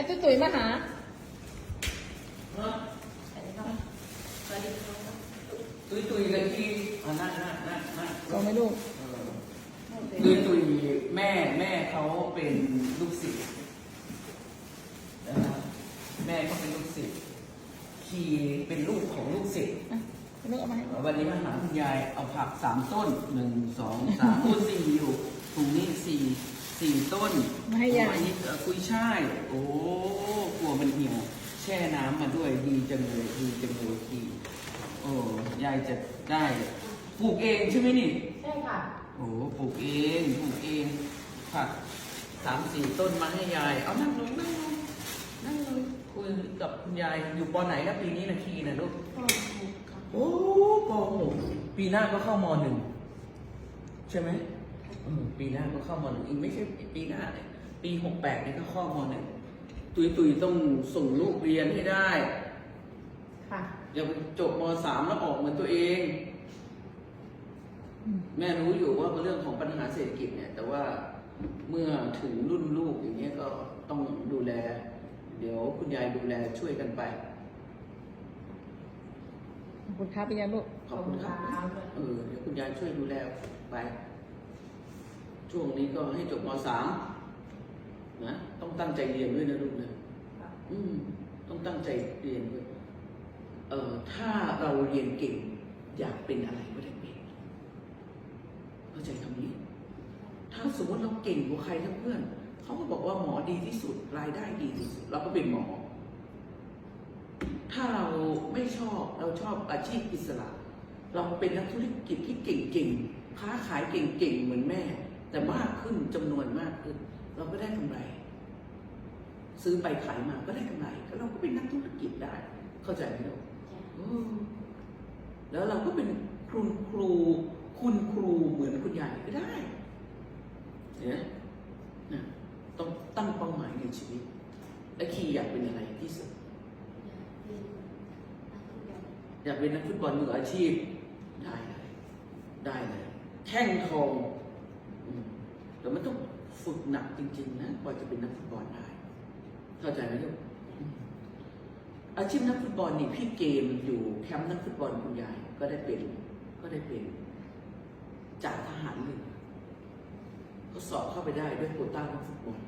อ้ตุ้ยตุ้ยมาหาตุยตุยกันที่อ่านั่นนั่นนั่นนั่นลองไหมลูกตุยตุยแม่แม่เขาเป็นลูกศิษย์นะครับแม่เขาเป็นลูกศิษย์คีเป็นลูกของลูกศิษย์อะลูกเอามาให้ วันนี้มาหาคุณยายเอาผักสามต้นหนึ่งสองสามต้นสี่อยู่ถุงนี้สี่สี่ต้น มา ให้ยายอันนี้เอ่อกุยช่าย โอ้กลัวมันเหี่ยวแช่น้ำมาด้วยดีจังเลยดีจังเลยทีโอ้ยายจะได้ปลูกเองใช่ไหมนี่ ใช่ค่ะ โอ้ปลูกเองปลูกเองผักสามสี่ต้นมาให้ยาย เอานั่งลงนั่งลงนั่งลงคุยกับคุณยายอยู่ปอไหนนะปีนี้นะคีนะลูกก็ถูกค่ะโอ้ปหกปีหน้าก็เข้ามหนึ่งใช่ไหมอืมปีหน้าก็เข้ามหนึ่งอีกไม่ใช่ปีหน้าเนี่ย ปีหกแปดเนี่ยก็เข้ามหนึ่งตุยตุยต้องส่งลูกเรียนให้ได้ ค่ะอย่าไปจบมสามแล้วออกเหมือนตัวเองอืมแม่รู้อยู่ว่าเป็นเรื่องของปัญหาเศรษฐกิจเนี่ย แต่ว่าเมื่อถึงรุ่นลูกอย่างเงี้ยก็ต้องดูแล เดี๋ยวคุณยายดูแลช่วยกันไป ขอบคุณครับพี่ยาลูกขอบคุณครับเออเดี๋ยวคุณยายช่วยดูแลไป ช่วงนี้ก็ให้จบมสาม นะต้องตั้งใจเรียนด้วยนะลูกนะอืมต้องตั้งใจเรียนด้วยเออถ้าเราเรียนเก่งอยากเป็นอะไรก็ได้เป็นเข้าใจคำนี้ ถ้าสมมติเราเก่งกว่าใครทั้งเพื่อนเขาก็บอกว่าหมอดีที่สุดรายได้ดีที่สุดเราก็เป็นหมอ ถ้าเราไม่ชอบเราชอบอาชีพอิสระ เราเป็นนักธุรกิจที่เก่งๆค้าขายเก่งๆเหมือนแม่ แต่มากขึ้นจำนวนมากขึ้น เราก็ได้กำไร ซื้อไปขายมาก็ได้กำไรก็เราก็เป็นนักธุรกิจได้ เข้าใจไหมลูกอืมแล้วเราก็เป็นคุณครู คุณครูเหมือนคุณยายก็ได้เนี่ยนะต้องตั้งเป้าหมายในชีวิต และคีอยากเป็นอะไรที่สุดอยากเป็นนักฟุตบอลมืออาชีพ ได้เลยได้เลยแข้งทองอืมแต่มันต้อง ฝึกหนักจริง ๆ นะกว่าจะเป็นนักฟุตบอลได้ เข้าใจไหมลูกอาชีพนักฟุตบอลนี่พี่เกมอยู่แคมป์นักฟุตบอลคุณยายก็ได้เป็น ก็ได้เป็นจ่าทหารเรือเขาสอบเข้าไปได้ด้วยโควต้านักฟุตบอล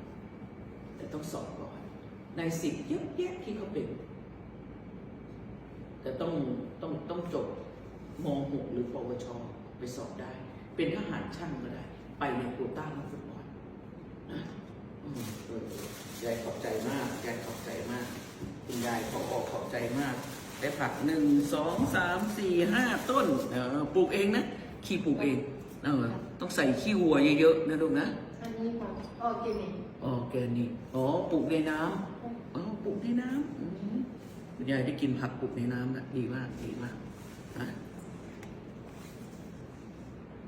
แต่ต้องสอบก่อน ในสิบเยอะแยะที่เขาเป็น แต่ต้องต้องต้องจบม .6 หรือปวช ไปสอบได้ เป็นทหารช่างก็ได้ ไปในโควต้านักฟุตบอล ยายขอบใจมาก ยายขอบใจมาก คุณยายขอบอกขอบใจมาก ได้ผักหนึ่งสองสามสี่ห้าต้นเออปลูกเองนะขี้ปลูกเองเออต้องใส่ขี้วัวเยอะๆนะลูกนะ อันนี้ของออร์แกนิกออร์แกนิกอ๋อปลูกในน้ำอ๋อปลูกในน้ำอืมคุณยายได้กินผักปลูกในน้ำนะดีมากดีมากนะ